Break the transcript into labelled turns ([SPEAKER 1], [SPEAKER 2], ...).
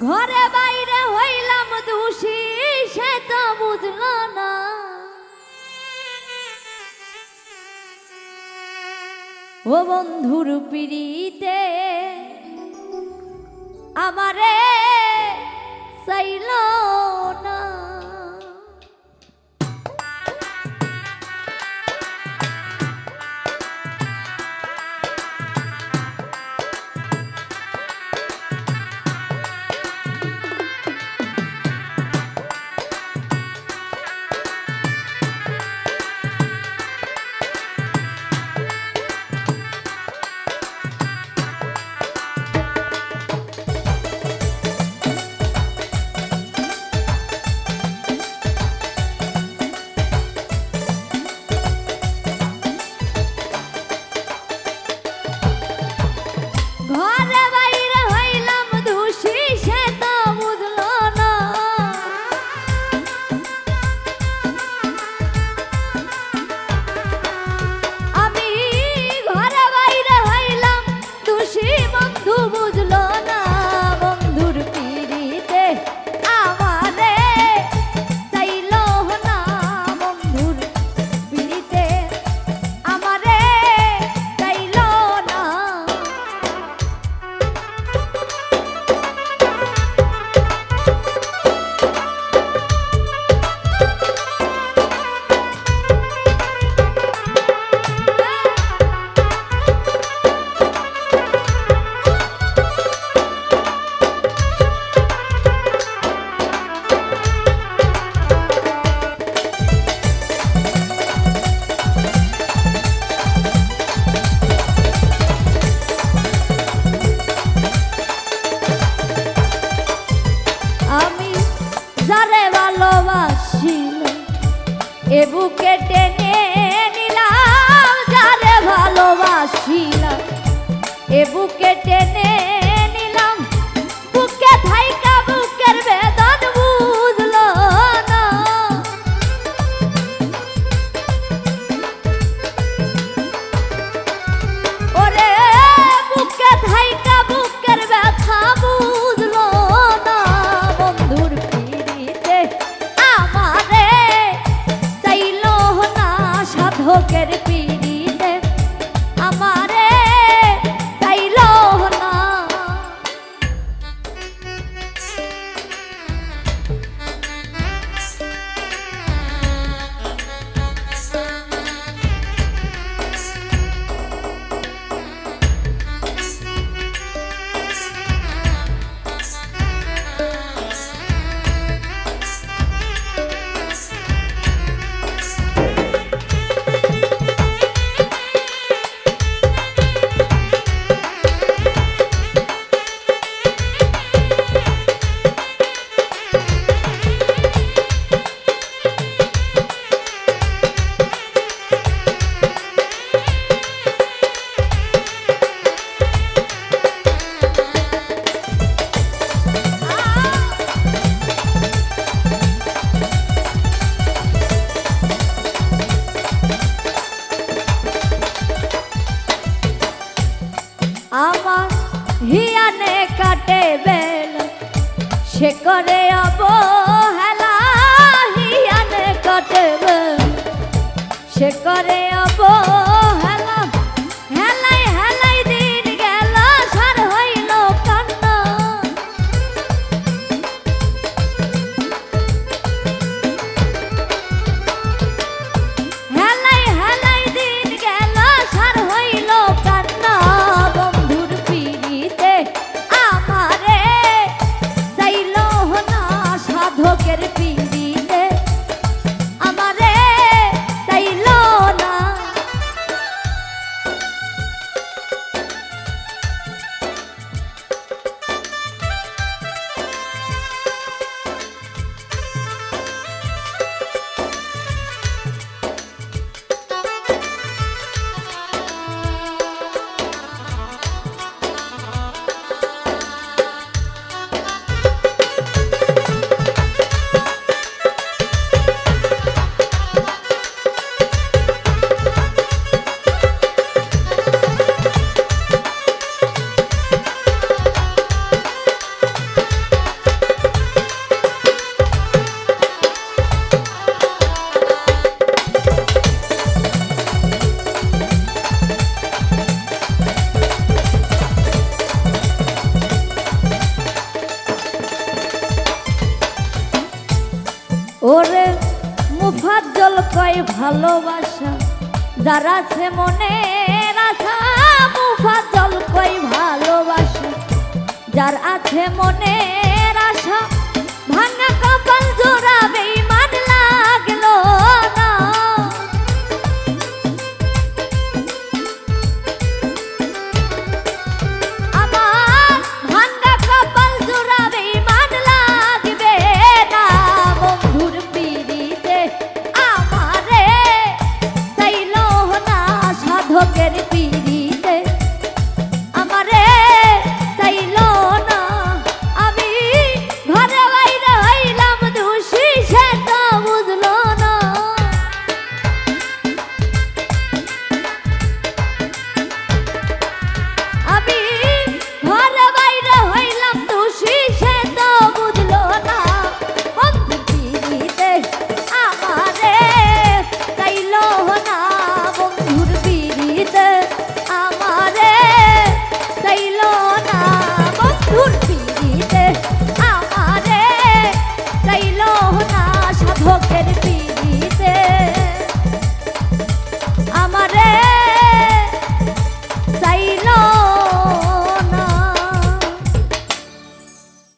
[SPEAKER 1] ঘরে বাইরে হইলাম দোষী সে তো বুঝল না। ও বন্ধুর পিড়িতে আমারে চাইলো এ বুকে টেনে নিলাম যারে ভালোবাসিলাম। এ সে করে অবয় ওরে মুফাজ্জল কয় ভালোবাসা, যারা সে মনে রাখা মুফাজ্জল কয় ভালোবাসা, যার আছে মনে আশা, ভাঙা কপাল জোড়াবে